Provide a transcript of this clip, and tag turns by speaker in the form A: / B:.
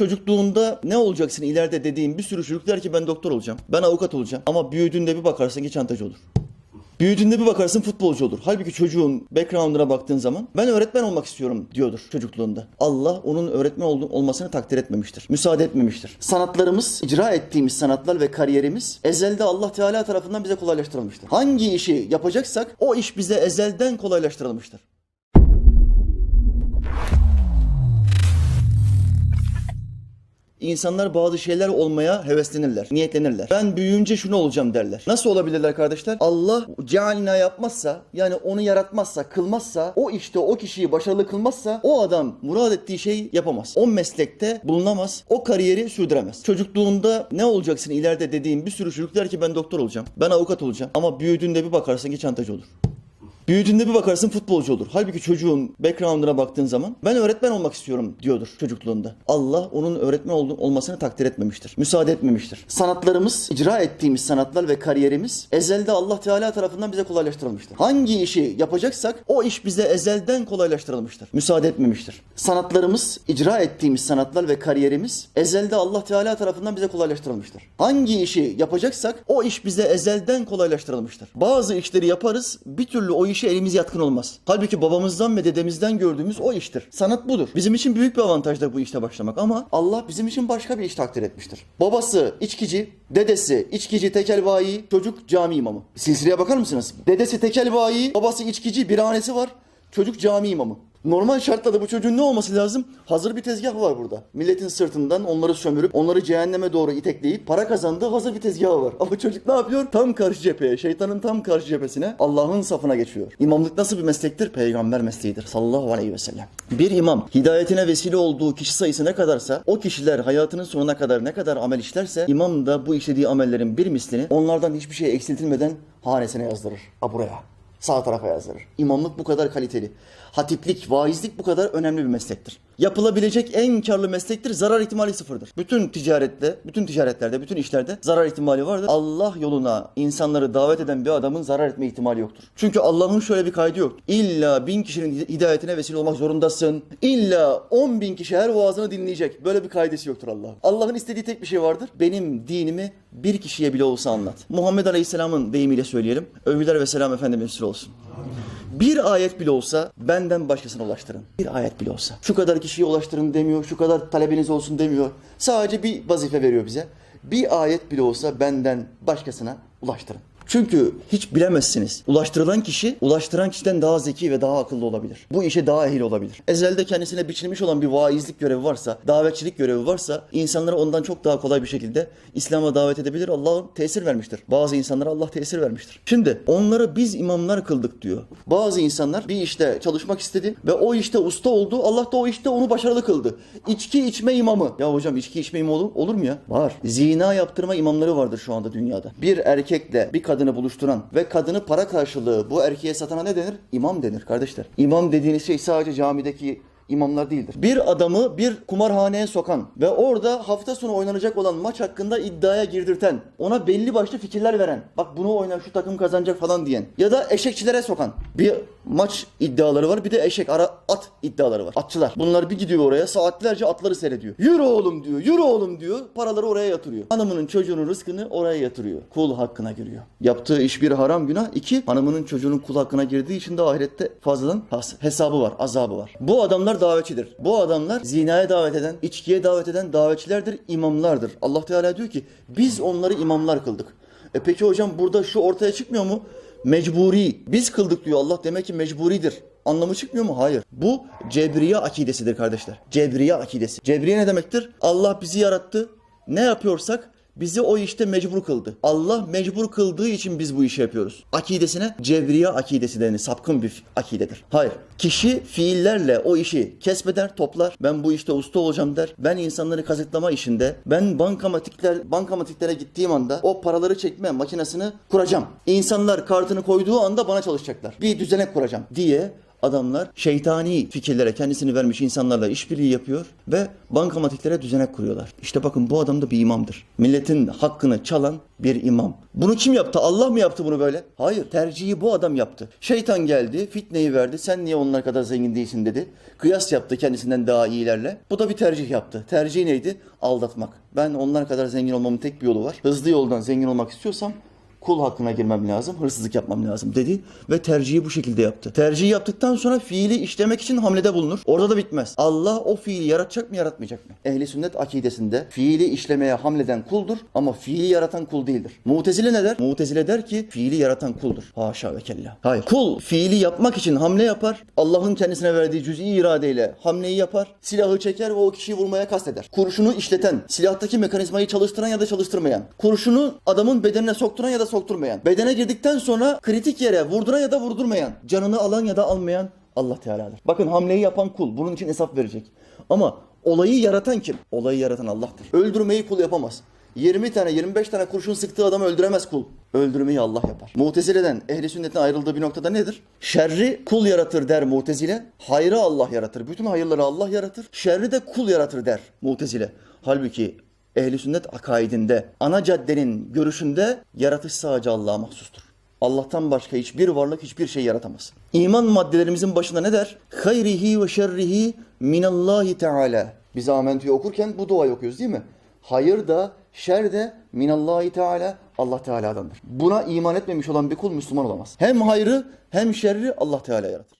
A: Çocukluğunda ne olacaksın ileride dediğim bir sürü çocuk der ki ben doktor olacağım. Ben avukat olacağım. Ama büyüdüğünde bir bakarsın ki çantacı olur. Büyüdüğünde bir bakarsın futbolcu olur. Halbuki çocuğun background'una baktığın zaman ben öğretmen olmak istiyorum diyordur çocukluğunda. Allah onun öğretmen ol- olmasını takdir etmemiştir. Müsaade etmemiştir. Sanatlarımız, icra ettiğimiz sanatlar ve kariyerimiz ezelde Allah Teala tarafından bize kolaylaştırılmıştır. Hangi işi yapacaksak o iş bize ezelden kolaylaştırılmıştır. İnsanlar bazı şeyler olmaya heveslenirler, niyetlenirler. Ben büyüyünce şunu olacağım derler. Nasıl olabilirler kardeşler? Allah cealina yapmazsa, yani onu yaratmazsa, kılmazsa, o işte o kişiyi başarılı kılmazsa o adam murad ettiği şeyi yapamaz. O meslekte bulunamaz, o kariyeri sürdüremez. Çocukluğunda ne olacaksın ileride dediğim bir sürü çocuk der ki ben doktor olacağım, ben avukat olacağım. Ama büyüdüğünde bir bakarsın ki çantacı olur. Büyüdüğünde bir bakarsın futbolcu olur. Halbuki çocuğun background'una baktığın zaman ben öğretmen olmak istiyorum diyordur çocukluğunda. Allah onun öğretmen ol- olmasını takdir etmemiştir. Müsaade etmemiştir. Sanatlarımız, icra ettiğimiz sanatlar ve kariyerimiz ezelde Allah Teala tarafından bize kolaylaştırılmıştır. Hangi işi yapacaksak o iş bize ezelden kolaylaştırılmıştır. Müsaade etmemiştir. Sanatlarımız, icra ettiğimiz sanatlar ve kariyerimiz ezelde Allah Teala tarafından bize kolaylaştırılmıştır. Hangi işi yapacaksak o iş bize ezelden kolaylaştırılmıştır. Bazı işleri yaparız bir türlü o işe elimiz yatkın olmaz. Halbuki babamızdan ve dedemizden gördüğümüz o iştir. Sanat budur. Bizim için büyük bir avantajdır bu işte başlamak ama Allah bizim için başka bir iş takdir etmiştir. Babası içkici, dedesi içkici tekelbayi, çocuk cami imamı. Silsileye bakar mısınız? Dedesi tekelbayi, babası içkici, birhanesi var. Çocuk cami imamı. Normal şartlarda bu çocuğun ne olması lazım? Hazır bir tezgah var burada. Milletin sırtından onları sömürüp onları cehenneme doğru itekleyip para kazandığı hazır bir tezgahı var. Ama çocuk ne yapıyor? Tam karşı cepheye, şeytanın tam karşı cephesine Allah'ın safına geçiyor. İmamlık nasıl bir meslektir? Peygamber mesleğidir sallallahu aleyhi ve sellem. Bir imam hidayetine vesile olduğu kişi sayısı ne kadarsa o kişiler hayatının sonuna kadar ne kadar amel işlerse imam da bu işlediği amellerin bir mislini onlardan hiçbir şey eksiltilmeden hanesine yazdırır. Ha buraya. Sağ tarafa yazdırır. İmamlık bu kadar kaliteli. Hatiplik, vaizlik bu kadar önemli bir meslektir. Yapılabilecek en karlı meslektir. Zarar ihtimali sıfırdır. Bütün ticarette, bütün ticaretlerde, bütün işlerde zarar ihtimali vardır. Allah yoluna insanları davet eden bir adamın zarar etme ihtimali yoktur. Çünkü Allah'ın şöyle bir kaydı yok. İlla bin kişinin hidayetine vesile olmak zorundasın. İlla on bin kişi her vaazını dinleyecek. Böyle bir kaidesi yoktur Allah'ın. Allah'ın istediği tek bir şey vardır. Benim dinimi bir kişiye bile olsa anlat. Muhammed Aleyhisselam'ın deyimiyle söyleyelim. Övgüler ve selam Efendimiz sür olsun. Bir ayet bile olsa benden başkasına ulaştırın. Bir ayet bile olsa. Şu kadar kişiye ulaştırın demiyor, şu kadar talebiniz olsun demiyor. Sadece bir vazife veriyor bize. Bir ayet bile olsa benden başkasına ulaştırın. Çünkü hiç bilemezsiniz. Ulaştırılan kişi, ulaştıran kişiden daha zeki ve daha akıllı olabilir. Bu işe daha ehil olabilir. Ezelde kendisine biçilmiş olan bir vaizlik görevi varsa, davetçilik görevi varsa, insanları ondan çok daha kolay bir şekilde İslam'a davet edebilir. Allah tesir vermiştir. Bazı insanlara Allah tesir vermiştir. Şimdi onları biz imamlar kıldık diyor. Bazı insanlar bir işte çalışmak istedi ve o işte usta oldu. Allah da o işte onu başarılı kıldı. İçki içme imamı. Ya hocam içki içme imamı olur, olur mu ya? Var. Zina yaptırma imamları vardır şu anda dünyada. Bir erkekle bir kadını buluşturan ve kadını para karşılığı bu erkeğe satana ne denir? İmam denir kardeşler. İmam dediğiniz şey sadece camideki imamlar değildir. Bir adamı bir kumarhaneye sokan ve orada hafta sonu oynanacak olan maç hakkında iddiaya girdirten, ona belli başlı fikirler veren, bak bunu oyna şu takım kazanacak falan diyen ya da eşekçilere sokan bir maç iddiaları var bir de eşek ara at iddiaları var. Atçılar. Bunlar bir gidiyor oraya saatlerce atları seyrediyor. Yürü oğlum diyor, yürü oğlum diyor. Paraları oraya yatırıyor. Hanımının çocuğunun rızkını oraya yatırıyor. Kul hakkına giriyor. Yaptığı iş bir haram günah. iki hanımının çocuğunun kul hakkına girdiği için de ahirette fazladan hesabı var, azabı var. Bu adamlar davetçidir. Bu adamlar zinaya davet eden, içkiye davet eden davetçilerdir, imamlardır. Allah Teala diyor ki biz onları imamlar kıldık. E peki hocam burada şu ortaya çıkmıyor mu? Mecburi. Biz kıldık diyor Allah demek ki mecburidir. Anlamı çıkmıyor mu? Hayır. Bu Cebriye akidesidir kardeşler. Cebriye akidesi. Cebriye ne demektir? Allah bizi yarattı. Ne yapıyorsak bizi o işte mecbur kıldı. Allah mecbur kıldığı için biz bu işi yapıyoruz. Akidesine Cebriye akidesi denir. Sapkın bir akidedir. Hayır. Kişi fiillerle o işi kesbeder, toplar. Ben bu işte usta olacağım der. Ben insanları kazıklama işinde, ben bankamatikler, bankamatiklere gittiğim anda o paraları çekme makinesini kuracağım. İnsanlar kartını koyduğu anda bana çalışacaklar. Bir düzenek kuracağım diye adamlar şeytani fikirlere kendisini vermiş insanlarla işbirliği yapıyor ve bankamatiklere düzenek kuruyorlar. İşte bakın bu adam da bir imamdır. Milletin hakkını çalan bir imam. Bunu kim yaptı? Allah mı yaptı bunu böyle? Hayır. Tercihi bu adam yaptı. Şeytan geldi, fitneyi verdi. Sen niye onlar kadar zengin değilsin dedi. Kıyas yaptı kendisinden daha iyilerle. Bu da bir tercih yaptı. Tercihi neydi? Aldatmak. Ben onlar kadar zengin olmamın tek bir yolu var. Hızlı yoldan zengin olmak istiyorsam kul hakkına girmem lazım, hırsızlık yapmam lazım dedi ve tercihi bu şekilde yaptı. Tercihi yaptıktan sonra fiili işlemek için hamlede bulunur. Orada da bitmez. Allah o fiili yaratacak mı yaratmayacak mı? Ehli sünnet akidesinde fiili işlemeye hamleden kuldur ama fiili yaratan kul değildir. Mutezile ne der? Mutezile der ki fiili yaratan kuldur. Haşa ve kella. Hayır. Kul fiili yapmak için hamle yapar. Allah'ın kendisine verdiği cüz'i iradeyle hamleyi yapar. Silahı çeker ve o kişiyi vurmaya kasteder. Kurşunu işleten, silahtaki mekanizmayı çalıştıran ya da çalıştırmayan. Kurşunu adamın bedenine sokturan ya da sokturmayan. Bedene girdikten sonra kritik yere vurduran ya da vurdurmayan. Canını alan ya da almayan Allah Teala'dır. Bakın hamleyi yapan kul. Bunun için hesap verecek. Ama olayı yaratan kim? Olayı yaratan Allah'tır. Öldürmeyi kul yapamaz. 20 tane 25 tane kurşun sıktığı adamı öldüremez kul. Öldürmeyi Allah yapar. Mutezile'den ehli sünnetin ayrıldığı bir noktada nedir? Şerri kul yaratır der Mutezile. Hayrı Allah yaratır. Bütün hayırları Allah yaratır. Şerri de kul yaratır der Mutezile. Halbuki ehli sünnet akaidinde, ana caddenin görüşünde yaratış sadece Allah'a mahsustur. Allah'tan başka hiçbir varlık hiçbir şey yaratamaz. İman maddelerimizin başında ne der? Hayrihi ve şerrihi minallahi teala. Biz amentüyü okurken bu duayı okuyoruz değil mi? Hayır da şer de minallahi teala Allah Teala'dandır. Buna iman etmemiş olan bir kul Müslüman olamaz. Hem hayrı hem şerri Allah Teala yaratır.